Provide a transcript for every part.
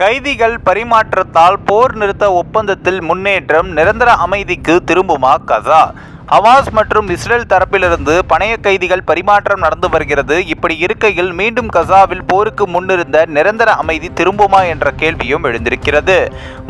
கைதிகள் பரிமாற்றத்தால் போர் நிறுத்த ஒப்பந்தத்தில் முன்னேற்றம் நிரந்தர அமைதிக்கு திரும்புமா கசா? ஹமாஸ் மற்றும் இஸ்ரேல் தரப்பிலிருந்து பணைய கைதிகள் பரிமாற்றம் நடந்து வருகிறது. இப்படி இருக்கையில் மீண்டும் கசாவில் போருக்கு முன்னிருந்த நிரந்தர அமைதி திரும்புமா என்ற கேள்வியும் எழுந்திருக்கிறது.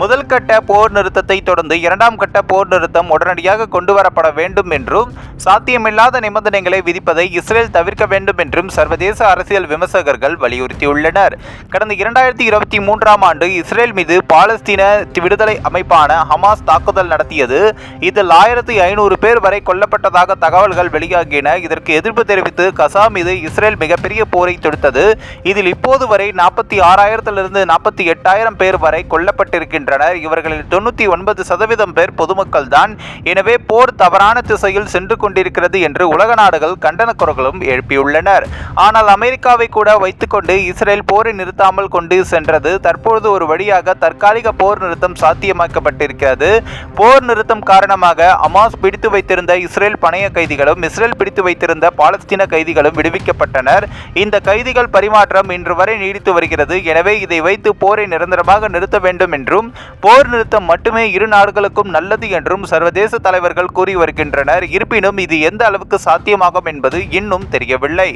முதல் கட்ட போர் நிறுத்தத்தை தொடர்ந்து இரண்டாம் கட்ட போர் நிறுத்தம் உடனடியாக கொண்டு வரப்பட வேண்டும் என்றும் சாத்தியமில்லாத நிபந்தனைகளை விதிப்பதை இஸ்ரேல் தவிர்க்க வேண்டும் என்றும் சர்வதேச அரசியல் விமர்சகர்கள் வலியுறுத்தியுள்ளனர். கடந்த இரண்டாயிரத்தி இருபத்தி மூன்றாம் ஆண்டு இஸ்ரேல் மீது பாலஸ்தீன விடுதலை அமைப்பான ஹமாஸ் தாக்குதல் நடத்தியது. இதில் ஆயிரத்தி ஐநூறு பேர் வரை கொல்லப்பட்டதாக தகவல்கள் வெளியாகின இதற்கு எதிர்ப்பு தெரிவித்து கசா மீது இஸ்ரேல் மிகப்பெரிய போரை தொடுத்தது. இதில் இப்போது வரை நாற்பத்தி ஆறாயிரத்திலிருந்து நாற்பத்தி எட்டாயிரம் பேர் வரை கொல்லப்பட்டிருக்கின்றனர். இவர்களில் தொண்ணூற்றி ஒன்பது சதவீதம் பேர் பொதுமக்கள் தான் எனவே போர் தவறான திசையில் சென்று கொண்டிருக்கிறது என்று உலக நாடுகள் கண்டன குரல்களும் எழுப்பியுள்ளனர். ஆனால் அமெரிக்காவை கூட வைத்துக்கொண்டு இஸ்ரேல் போரை நிறுத்தாமல் கொண்டு சென்றது தற்பொழுது ஒரு வழியாக தற்காலிக போர் நிறுத்தம் சாத்தியமாக்கப்பட்டிருக்கிறது. போர் நிறுத்தம் காரணமாக அமாஸ் பிடித்து வைத்திருந்த இஸ்ரேல் பணைய கைதிகளும் இஸ்ரேல் பிடித்து வைத்திருந்த பாலஸ்தீன கைதிகளும் விடுவிக்கப்பட்டனர். இந்த கைதிகள் பரிமாற்றம் இன்று வரை நீடித்து வருகிறது. எனவே இதை வைத்து போரை நிரந்தரமாக நிறுத்த வேண்டும் என்றும் போர் நிறுத்தம் மட்டுமே இரு நாடுகளுக்கும் நல்லது என்றும் சர்வதேச தலைவர்கள் கூறி வருகின்றனர். இருப்பினும் இது எந்த அளவுக்கு சாத்தியமாகும் என்பது இன்னும் தெரியவில்லை.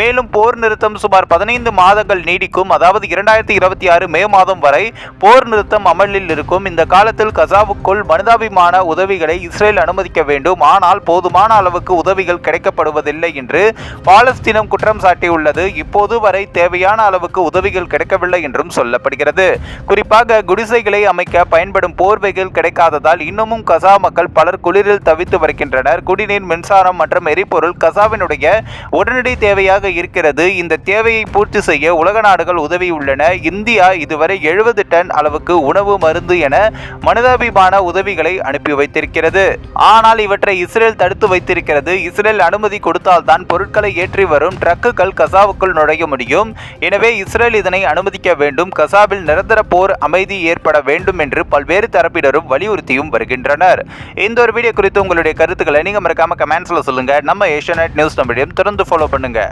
மேலும் போர் நிறுத்தம் சுமார் பதினைந்து மாதங்கள் நீடிக்கும். அதாவது இரண்டாயிரத்தி இருபத்தி ஆறு மே மாதம் வரை போர் நிறுத்தம் அமலில் இருக்கும். இந்த காலத்தில் கசாவுக்குள் மனிதாபிமான உதவிகளை இஸ்ரேல் அனுமதிக்க வேண்டும். ஆனால் போதுமான அளவுக்கு உதவிகள் கிடைக்கப்படுவதில்லை என்று பாலஸ்தீனம் குற்றம் சாட்டியுள்ளது. இப்போது வரை தேவையான அளவுக்கு உதவிகள் கிடைக்கவில்லை என்றும் சொல்லப்படுகிறது. குறிப்பாக குடிசைகளை அமைக்க பயன்படும் போர்வைகள் கிடைக்காததால் இன்னமும் கசா மக்கள் பலர் குளிரில் தவித்து வருகின்றனர். குடிநீர் மின்சாரம் மற்றும் எரிபொருள் கசாவினுடைய உடனடி தேவையாக இருக்கிறது. இந்த தேவையை பூர்த்தி செய்ய உலக நாடுகள் உதவியுள்ளன. இந்தியா இதுவரை எழுபது டன் அளவுக்கு உணவு மருந்து என மனிதாபிமான உதவிகளை அனுப்பி வைத்திருக்கிறது. ஆனால் இவற்றை இஸ்ரேல் தடுத்து வைத்திருக்கிறது. இஸ்ரேல் அனுமதி கொடுத்தால்தான் பொருட்களை ஏற்றி வரும் ட்ரக்குகள் கசாவுக்குள் நுழைய முடியும். எனவே இஸ்ரேல் இதனை அனுமதிக்க வேண்டும். கசாவில் நிரந்தர போர் அமைதி ஏற்பட வேண்டும் என்று பல்வேறு தரப்பினரும் வலியுறுத்தியும் வருகின்றனர். இந்த ஒரு வீடியோ குறித்து உங்களுடைய கருத்துக்களை நீங்க மறக்காம கமெண்ட்ஸ்ல சொல்லுங்க. நம்ம ஏஷியா நியூஸ் நம்மிடம் தொடர்ந்து ஃபாலோ பண்ணுங்க.